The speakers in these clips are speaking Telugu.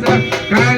గణేశ కాళిమగ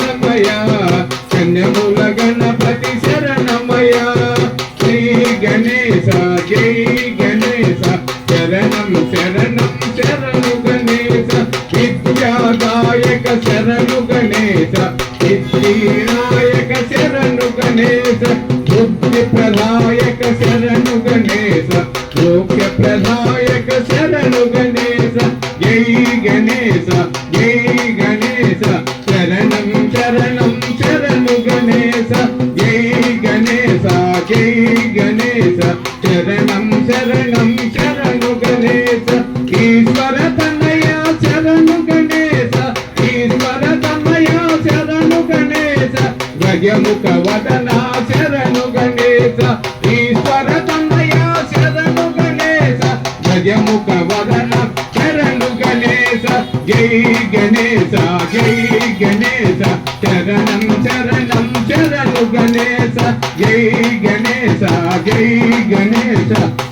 శరణమయ కన్యముల గణపతి శరణమయ గణేశ జై గణేశ శరణం శరణం శరణు గణేశ. విద్యాదాయక శరణు గణేశ శరణు గణేశ. బుద్ధి ప్రదాయక శరణు గణేశ లోక్య ప్రదాయక శరణు గణేశ. జై గణేశ జై గణేశ శరణం శరణు గణేశ. జై గణేశ జై గణేశ. శరణం శరణం శరణు గణేశ. ఈశ్వర తనయ శరణు గణేశ. ఈశ్వర తనయ శరణు గణేశ. గజముఖ వదనా శరణు గణేశ. జై గణేశ జై గణేశ. చరణం చరణం చరణు గణేశ. జై గణేశ జై గణేశ.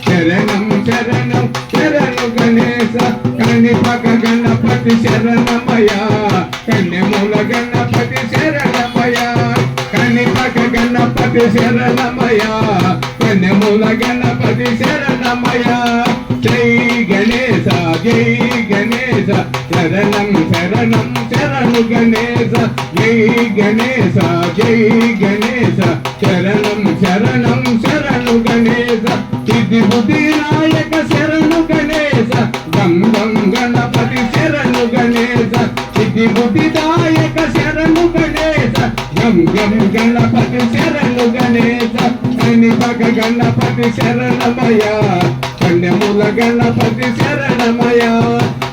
చరణం చరణం చరణు గణేశ. కణిపక గణపతి శరణమయ కన్యమూల గణపతి శరణమయ కణిపక గణపతి శరణమయ కన్యమూల గణపతి శరణమయ జై గణేశ జై గణేశ శరణం శరణం శరణు గణేశ జై గణేశ జై గణేశ. శరణం శరణం శరణు గణేశ సిద్ధి బుద్ధి నాయక శరణు గణేశ. గం గం గణపతి శరణు గణేశ సిద్ధి బుద్ధి దాయక శరణు గణేశ. గం గం గణపతి శరణు గణేశ కనిపక గణపతి శరణమయ కన్యముల గణపతి శరణమయ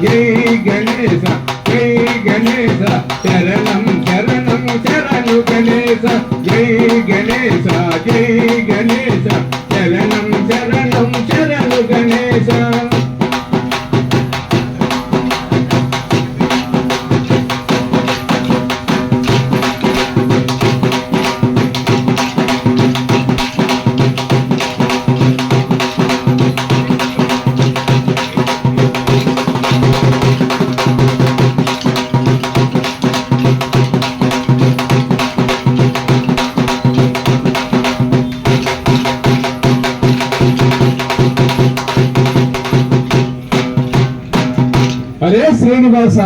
జై గణేశ జై గణేశ శరణం శరణం శరణు గణేశ. జై గణేశ జై casa.